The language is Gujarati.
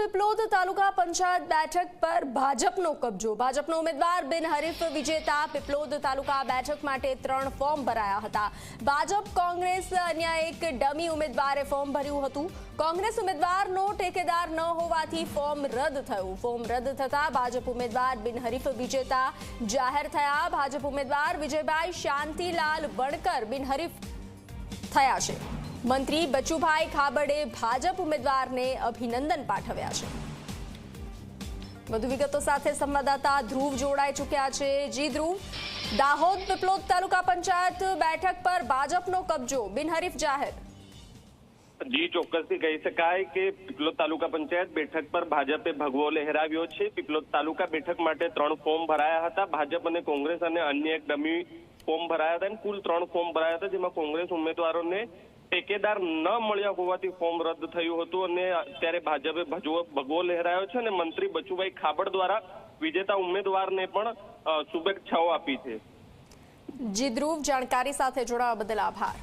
પીપલોદ તાલુકા પંચાયત બેઠક પર ભાજપનો કબજો. ભાજપનો ઉમેદવાર બિનહરીફ વિજેતા પીપલોદ તાલુકા બેઠક માટે ત્રણ ફોર્મ ભરાયા હતા. ભાજપ કોંગ્રેસ અન્ય એક ડમી ઉમેદવારે ફોર્મ ભર્યું હતું. કોંગ્રેસ ઉમેદવારનો ટેકેદાર ન હોવાથી ફોર્મ રદ થયું. ફોર્મ રદ થતા ભાજપ ઉમેદવાર બિનહરીફ વિજેતા જાહેર થયા. ભાજપ ઉમેદવાર વિજયભાઈ શાંતિલાલ વણકર બિનહરીફ થયા છે. મંત્રી બચુભાઈ ખાબડે ભાજપ ઉમેદવારને અભિનંદન પાઠવ્યા છે. વધુ વિગતો સાથે સંવાદદાતા ધ્રુવ જોડાઈ ચૂક્યા છે. જી ધ્રુવ, દાહોદ પીપલોદ તાલુકા પંચાયત બેઠક પર ભાજપનો કબજો, બિનહરીફ જાહેર. જી, ચોક્કસથી કહી શકાય કે પીપલોદ તાલુકા પંચાયત બેઠક પર ભાજપે ભગવો લહેરાવ્યો છે. પીપલોદ તાલુકા બેઠક માટે ત્રણ ફોર્મ ભરાયા હતા. ભાજપ અને કોંગ્રેસ અને અન્ય એક ડમી ફોર્મ ભરાયા હતા અને કુલ ત્રણ ફોર્મ ભરાયા હતા, જેમાં કોંગ્રેસ ઉમેદવારોને ટેકેદાર ન મળ્યા હોવાથી ફોર્મ રદ થયું હતું અને અત્યારે ભાજપે ભગવો લહેરાયો છે અને મંત્રી બચુભાઈ ખાબડ દ્વારા વિજેતા ઉમેદવારને પણ શુભેચ્છાઓ આપી છે. જી ધ્રુવ જાણકારી સાથે જોડાવા બદલ આભાર.